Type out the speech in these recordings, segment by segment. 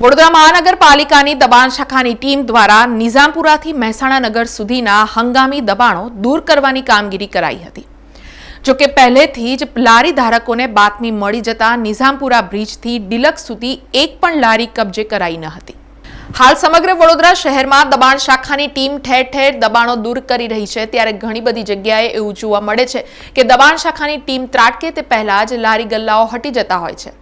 વડોદરા મહાનગરપાલિકાની દબાણ શાખાની ટીમ દ્વારા નિઝામપુરાથી મહેસાણા નગર સુધીના હંગામી દબાણો દૂર કરવાની કામગીરી કરાઈ હતી. જો કે પહેલેથી જ લારી ધારકોને બાતમી મળી જતા નિઝામપુરા બ્રિજથી ડિલક્સ સુધી એક પણ લારી કબજે કરાઈ ન હતી. હાલ સમગ્ર વડોદરા શહેરમાં દબાણ શાખાની ટીમ ઠેર ઠેર દબાણો દૂર કરી રહી છે. ત્યારે ઘણી બધી જગ્યાએ એવું જોવા મળે છે કે દબાણ શાખાની ટીમ ત્રાટકે તે પહેલાં જ લારી ગલ્લાઓ હટી જતા હોય છે.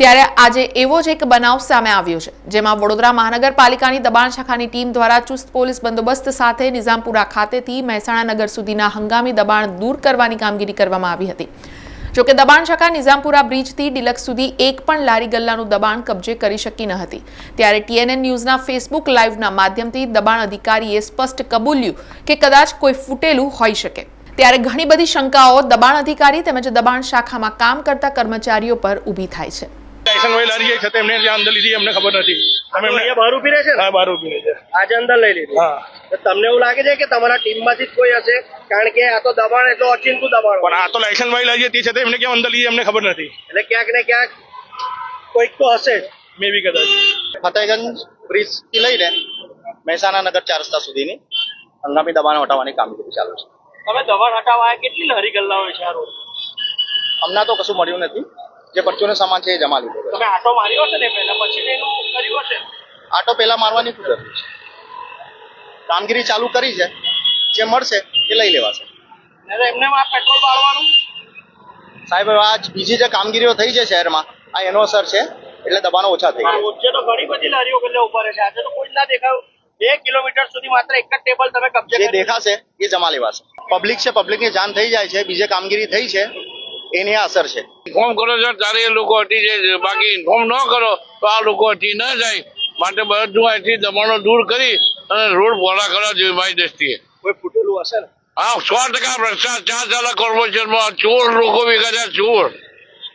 ત્યારે આજે એવો જ એક બનાવ સામે આવ્યો છે, જેમાં વડોદરા મહાનગરપાલિકાની દબાણ શાખાની ટીમ દ્વારા ચુસ્ત પોલીસ બંદોબસ્ત સાથે નિઝામપુરા ખાતેથી મહેસાણા નગર સુધીના હંગામી દબાણ દૂર કરવાની કામગીરી કરવામાં આવી હતી. જોકે દબાણ શાખા નિઝામપુરા બ્રિજથી ડિલક્સ સુધી એક પણ લારી ગલ્લાનું દબાણ કબજે કરી શકી ન હતી. ત્યારે ટીએનએન ન્યૂઝના ફેસબુક લાઈવના માધ્યમથી દબાણ અધિકારીએ સ્પષ્ટ કબૂલ્યું કે કદાચ કોઈ ફૂટેલું હોઈ શકે. ત્યારે ઘણી બધી શંકાઓ દબાણ અધિકારી તેમજ દબાણ શાખામાં કામ કરતા કર્મચારીઓ પર ઊભી થાય છે. લાયસન્સ વાળી લારી છે એમને જ્યાં અંદર લીધી અમને ખબર નથી. તમે અહીંયા બહાર ઊભી રહે છે હા બહાર ઊભી રહે છે. આજે અંદર લઈ લીધી. હા. તમને એવું લાગે છે કે તમારા ટીમમાંથી જ કોઈ હશે? કારણ કે આ તો દબાણ એટલો અચિંતું દબાણ પણ આ તો લાયસન્સ વાળી લારી છે તે છતાં એમને કેમ અંદર લીધી અમને ખબર નથી. એટલે ક્યાંક ને ક્યાંક કોઈક તો હશે જ. મે બી કદાચ. ફતેહગંજ બ્રિજથી લઈને મહેસાણા નગર ચાર રસ્તા સુધીની હંગામી દબાણ હટાવવાની કામગીરી ચાલુ છે. તમે દબાણ હટાવવા કેટલી લહેરી ગલ્લા હોય છે આ રોડ? હમણાં તો કશું મળ્યું નથી. જે પરચુનો સામાન છે એ જમા લીધો તમે આટો માર્યો હશે ને પહેલા? પછી એનું કર્યું હશે? આટો પહેલા મારવાની શું જરૂર છે. કામગીરી ચાલુ કરી છે. જે મળશે એ લઈ લેવાશે. એમને પેટ્રોલ બાળવાનું? સાહેબ આ બીજી જે કામગીરીઓ થઈ છે શહેરમાં આ એનો અસર છે એટલે દબાણો ઓછા થઈ ગયા. વચ્ચે તો ઘણી બધી લારીઓ ગલ્લે ઊભા રહે છે. આજે તો કોઈ ના દેખાયું. બે કિલોમીટર સુધી માત્ર એક જ ટેબલ તમે કબજે દેખાશે એ જમા લેવાશે. પબ્લિક છે પબ્લિકની જાન થઈ જાય છે બીજે કામગીરી થઈ છે. એની અસર છે. ઇન્ફોર્મ કરો છો ત્યારે એ લોકો હટી જાય છે. બાકી ઇન્ફોર્મ ન કરો તો આ લોકો હટી ન જાય. માટે બધું અહીંથી દબાણો દૂર કરી અને રોડ પહોળા કરવા જોઈએ મારી દ્રષ્ટિએ. કોઈ ફૂટેલું હશે ને? હા સો ટકા ભ્રષ્ટાચાર ચાલે કોર્પોરેશનમાં ચોર લોકો ભેગા થયા ચોર.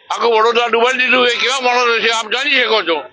આખું વડોદરા ડૂબાડી દીધું એ કેવા માણસો છે આપ જાણી શકો છો.